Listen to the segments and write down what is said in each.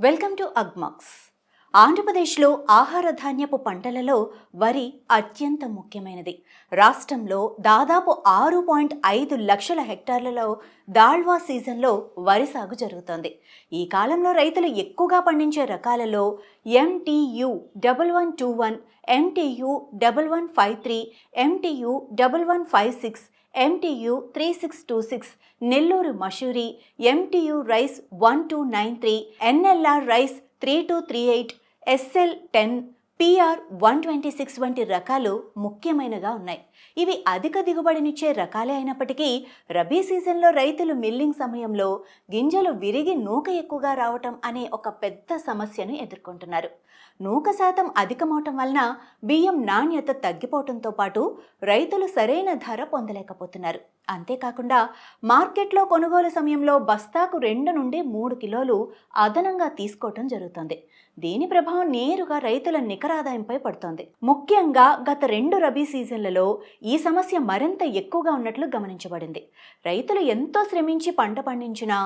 Welcome to Agmax. ఆంధ్రప్రదేశ్లో ఆహార ధాన్యపు పంటలలో వరి అత్యంత ముఖ్యమైనది. రాష్ట్రంలో దాదాపు ఆరు పాయింట్ ఐదు లక్షల హెక్టార్లలో దాళ్వా సీజన్లో వరి సాగు జరుగుతోంది. ఈ కాలంలో రైతులు ఎక్కువగా పండించే రకాలలో MTU double one two one MTU double one five three MTU double one five six MTU three six two six Nellore Mashuri MTU rice one two nine three NLR rice three two three eight SL ten PR one twenty six వంటి రకాలు ముఖ్యమైనగా ఉన్నాయి. ఇవి అధిక దిగుబడినిచ్చే రకాలే అయినప్పటికీ రబీ సీజన్లో రైతులు మిల్లింగ్ సమయంలో గింజలు విరిగి నూక ఎక్కువగా రావటం అనే ఒక పెద్ద సమస్యను ఎదుర్కొంటున్నారు. నూక శాతం అధికమవటం వలన బియ్యం నాణ్యత తగ్గిపోవటంతో పాటు రైతులు సరైన ధర పొందలేకపోతున్నారు. అంతేకాకుండా మార్కెట్లో కొనుగోలు సమయంలో బస్తాకు రెండు నుండి మూడు కిలోలు అదనంగా తీసుకోవటం జరుగుతుంది. దీని ప్రభావం నేరుగా రైతుల నికర ఆదాయంపై పడుతోంది. ముఖ్యంగా గత రెండు రబీ సీజన్లలో ఈ సమస్య మరింత ఎక్కువగా ఉన్నట్లు గమనించబడింది. రైతులు ఎంతో శ్రమించి పంట పండించినా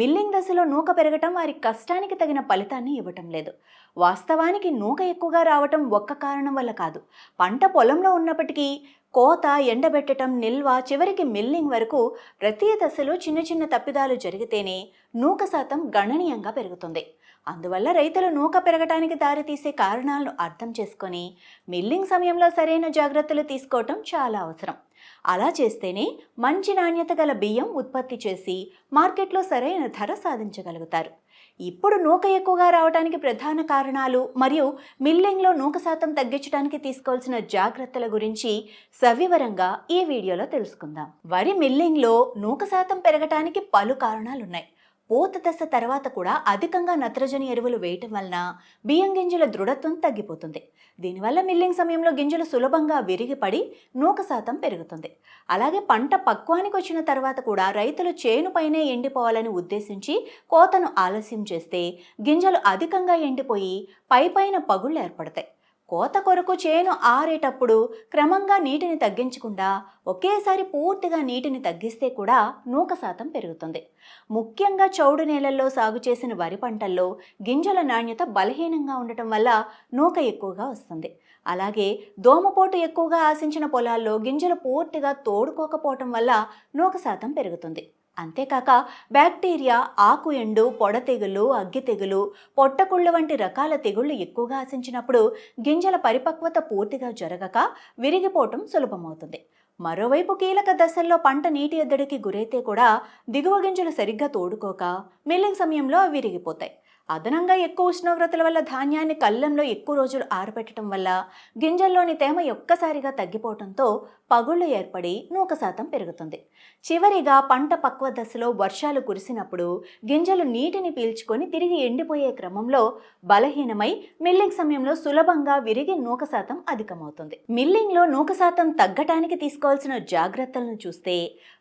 మిల్లింగ్ దశలో నూక పెరగటం వారి కష్టానికి తగిన ఫలితాన్ని ఇవ్వటం లేదు. వాస్తవానికి నూక ఎక్కువగా రావటం ఒక్క కారణం వల్ల కాదు. పంట పొలంలో ఉన్నప్పటికీ కోత ఎండబెట్టడం నిల్వ చివరికి మిల్లింగ్ వరకు ప్రతి దశలో చిన్న చిన్న తప్పిదాలు జరిగితేనే నూక శాతం గణనీయంగా పెరుగుతుంది. అందువల్ల రైతులు నూక పెరగటానికి దారితీసే కారణాలను అర్థం చేసుకొని మిల్లింగ్ సమయంలో సరైన జాగ్రత్తలు తీసుకోవటం చాలా అవసరం. అలా చేస్తేనే మంచి నాణ్యత గల బియ్యం ఉత్పత్తి చేసి మార్కెట్లో సరైన ధర సాధించగలుగుతారు. ఇప్పుడు నూక ఎక్కువగా రావడానికి ప్రధాన కారణాలు మరియు మిల్లింగ్లో నూక శాతం తగ్గించడానికి తీసుకోవాల్సిన జాగ్రత్తల గురించి సవివరంగా ఈ వీడియోలో తెలుసుకుందాం. వరి మిల్లింగ్లో నూక శాతం పెరగటానికి పలు కారణాలున్నాయి. పూత దశ తర్వాత కూడా అధికంగా నత్రజని ఎరువులు వేయటం వలన బియ్యం గింజల దృఢత్వం తగ్గిపోతుంది. దీనివల్ల మిల్లింగ్ సమయంలో గింజలు సులభంగా విరిగిపడి నూక శాతం పెరుగుతుంది. అలాగే పంట పక్వానికి వచ్చిన తర్వాత కూడా రైతులు చేనుపైనే ఎండిపోవాలని ఉద్దేశించి కోతను ఆలస్యం చేస్తే గింజలు అధికంగా ఎండిపోయి పైపైన పగుళ్ళు ఏర్పడతాయి. కోత కొరకు చేను ఆరేటప్పుడు క్రమంగా నీటిని తగ్గించకుండా ఒకేసారి పూర్తిగా నీటిని తగ్గిస్తే కూడా నూక శాతం పెరుగుతుంది. ముఖ్యంగా చౌడు నేలల్లో సాగు చేసిన వరి పంటల్లో గింజల నాణ్యత బలహీనంగా ఉండటం వల్ల నూక ఎక్కువగా వస్తుంది. అలాగే దోమపోటు ఎక్కువగా ఆశించిన పొలాల్లో గింజలు పూర్తిగా తోడుకోకపోవటం వల్ల నూక శాతం పెరుగుతుంది. అంతేకాక బ్యాక్టీరియా ఆకు ఎండు పొడ తెగులు అగ్గి తెగులు పొట్టకుళ్ళు వంటి రకాల తెగుళ్ళు ఎక్కువగా ఆశించినప్పుడు గింజల పరిపక్వత పూర్తిగా జరగక విరిగిపోవటం సులభమవుతుంది. మరోవైపు కీలక దశల్లో పంట నీటి ఎద్దడికి గురైతే కూడా దిగువ గింజలు సరిగ్గా తోడుకోక మిల్లింగ్ సమయంలో అవి విరిగిపోతాయి. అదనంగా ఎక్కువ ఉష్ణోగ్రతల వల్ల ధాన్యాన్ని కళ్ళంలో ఎక్కువ రోజులు ఆరబెట్టడం వల్ల గింజల్లోని తేమ ఒక్కసారిగా తగ్గిపోవడంతో పగుళ్ళు ఏర్పడి నూక శాతం పెరుగుతుంది. చివరిగా పంట పక్వ దశలో వర్షాలు కురిసినప్పుడు గింజలు నీటిని పీల్చుకొని తిరిగి ఎండిపోయే క్రమంలో బలహీనమై మిల్లింగ్ సమయంలో సులభంగా విరిగి నూక శాతం అధికమవుతుంది. మిల్లింగ్లో నూక శాతం తగ్గటానికి తీసుకోవాల్సిన జాగ్రత్తలను చూస్తే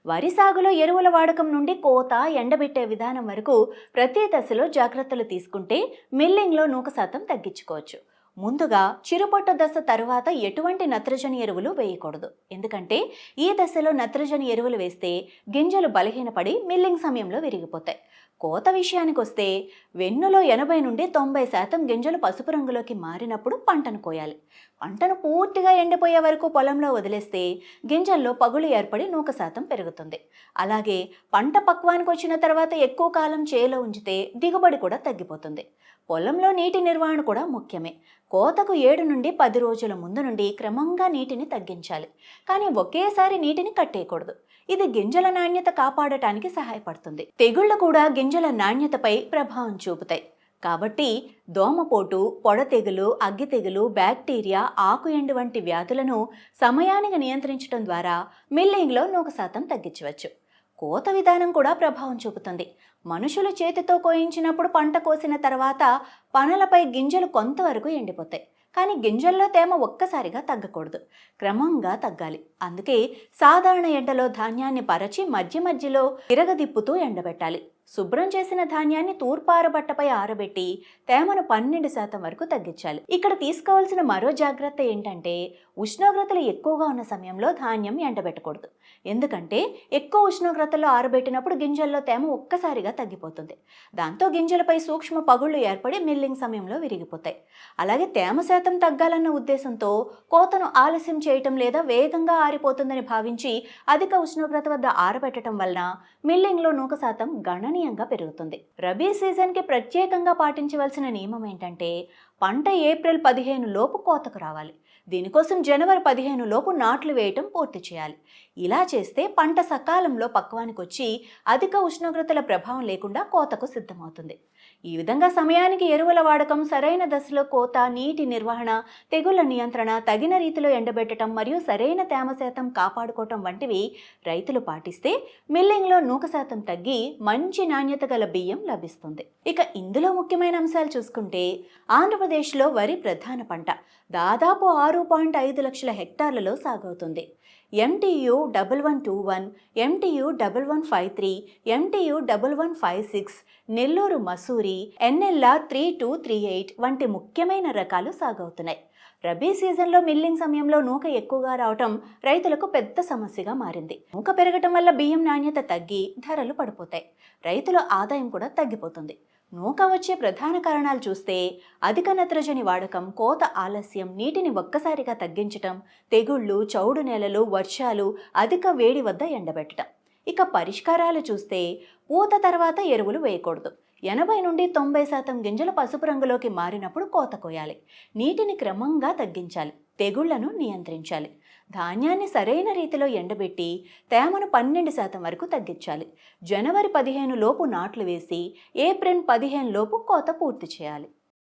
వరి సాగులో ఎరువుల వాడకం నుండి కోత ఎండబెట్టే విధానం వరకు ప్రతి దశలో జాగ్రత్తలు తీసుకుంటే మిల్లింగ్లో నూక శాతం తగ్గించుకోవచ్చు. ముందుగా చిరుపొట్ట దశ తరువాత ఎటువంటి నత్రజని ఎరువులు వేయకూడదు. ఎందుకంటే ఈ దశలో నత్రజని ఎరువులు వేస్తే గింజలు బలహీనపడి మిల్లింగ్ సమయంలో విరిగిపోతాయి. కోత విషయానికి వస్తే వెన్నులో ఎనభై నుండి తొంభై శాతం గింజలు పసుపు రంగులోకి మారినప్పుడు పంటను కోయాలి. పంటను పూర్తిగా ఎండిపోయే వరకు పొలంలో వదిలేస్తే గింజల్లో పగులు ఏర్పడి నూక శాతం పెరుగుతుంది. అలాగే పంట పక్వానికి వచ్చిన తర్వాత ఎక్కువ కాలం చేలో ఉంచితే దిగుబడి కూడా తగ్గిపోతుంది. పొలంలో నీటి నిర్వహణ కూడా ముఖ్యమే. కోతకు ఏడు నుండి పది రోజుల ముందు నుండి క్రమంగా నీటిని తగ్గించాలి. కానీ ఒకేసారి నీటిని కట్టేయకూడదు. ఇది గింజల నాణ్యత కాపాడటానికి సహాయపడుతుంది. తెగుళ్ళు కూడా గింజల నాణ్యతపై ప్రభావం చూపుతాయి. కాబట్టి దోమపోటు పొడ తెగులు అగ్గి తెగులు బ్యాక్టీరియా ఆకు ఎండు వంటి వ్యాధులను సమయానికి నియంత్రించడం ద్వారా మిల్లింగ్లో నూక శాతం తగ్గించవచ్చు. కోత విధానం కూడా ప్రభావం చూపుతుంది. మనుషులు చేతితో కోయించినప్పుడు పంట కోసిన తర్వాత పనలపై గింజలు కొంతవరకు ఎండిపోతాయి. కానీ గింజల్లో తేమ ఒక్కసారిగా తగ్గకూడదు. క్రమంగా తగ్గాలి. అందుకే సాధారణ ఎండలో ధాన్యాన్ని పరచి మధ్య మధ్యలో తిరగదిప్పుతూ ఎండబెట్టాలి. శుభ్రం చేసిన ధాన్యాన్ని తూర్పారబట్టపై ఆరబెట్టి తేమను పన్నెండు శాతం వరకు తగ్గించాలి. ఇక్కడ తీసుకోవాల్సిన మరో జాగ్రత్త ఏంటంటే ఉష్ణోగ్రతలు ఎక్కువగా ఉన్న సమయంలో ధాన్యం ఎండబెట్టకూడదు. ఎందుకంటే ఎక్కువ ఉష్ణోగ్రతలో ఆరబెట్టినప్పుడు గింజల్లో తేమ ఒక్కసారిగా తగ్గిపోతుంది. దాంతో గింజలపై సూక్ష్మ పగుళ్ళు ఏర్పడి మిల్లింగ్ సమయంలో విరిగిపోతాయి. అలాగే తేమ శాతం తగ్గాలన్న ఉద్దేశంతో కోతను ఆలస్యం చేయటం లేదా వేగంగా ఆరిపోతుందని భావించి అధిక ఉష్ణోగ్రత వద్ద ఆరబెట్టడం వలన మిల్లింగ్లో నూక శాతం గణనీయంగా పెరుగుతుంది. రబీ సీజన్కి ప్రత్యేకంగా పాటించవలసిన నియమం ఏంటంటే పంట ఏప్రిల్ పదిహేను లోపు కోతకు రావాలి. దీనికోసం జనవరి పదిహేను లోపు నాట్లు వేయటం పూర్తి చేయాలి. ఇలా చేస్తే పంట సకాలంలో పక్వానికి వచ్చి అధిక ఉష్ణోగ్రతల ప్రభావం లేకుండా కోతకు సిద్ధమవుతుంది. ఈ విధంగా సమయానికి ఎరువుల వాడకం సరైన దశలో కోత నీటి నిర్వహణ తెగుళ్ళ నియంత్రణ తగిన రీతిలో ఎండబెట్టడం మరియు సరైన తేమ శాతం కాపాడుకోవటం వంటివి రైతులు పాటిస్తే మిల్లింగ్లో నూక శాతం తగ్గి మంచి నాణ్యత గల బియ్యం లభిస్తుంది. ఇక ఇందులో ముఖ్యమైన అంశాలు చూసుకుంటే ఆంధ్రప్రదేశ్లో వరి ప్రధాన పంట. దాదాపు ఆరు పాయింట్ ఐదు లక్షల హెక్టార్లలో సాగవుతుంది. MTU double one two one MTU double one five three MTU double one five six Nellore Masuri NLR three two three eight వంటి ముఖ్యమైన రకాలు సాగవుతున్నాయి. రబీ సీజన్లో మిల్లింగ్ సమయంలో నూక ఎక్కువగా రావటం రైతులకు పెద్ద సమస్యగా మారింది. నూక పెరగటం వల్ల బియ్యం నాణ్యత తగ్గి ధరలు పడిపోతాయి. రైతుల ఆదాయం కూడా తగ్గిపోతుంది. నూక వచ్చే ప్రధాన కారణాలు చూస్తే అధిక నత్రజని వాడకం కోత ఆలస్యం నీటిని ఒక్కసారిగా తగ్గించటం తెగుళ్ళు చౌడు నేలలు వర్షాలు అధిక వేడి వద్ద ఎండబెట్టడం ఇక పరిష్కారాలు చూస్తే పూత తర్వాత ఎరువులు వేయకూడదు. ఎనభై నుండి తొంభై శాతం గింజలు పసుపు రంగులోకి మారినప్పుడు కోత కోయాలి. నీటిని క్రమంగా తగ్గించాలి. తెగుళ్ళను నియంత్రించాలి. ధాన్యాన్ని సరైన రీతిలో ఎండబెట్టి తేమను పన్నెండు శాతం వరకు తగ్గించాలి. జనవరి పదిహేను లోపు నాట్లు వేసి ఏప్రిల్ పదిహేను లోపు కోత పూర్తి చేయాలి.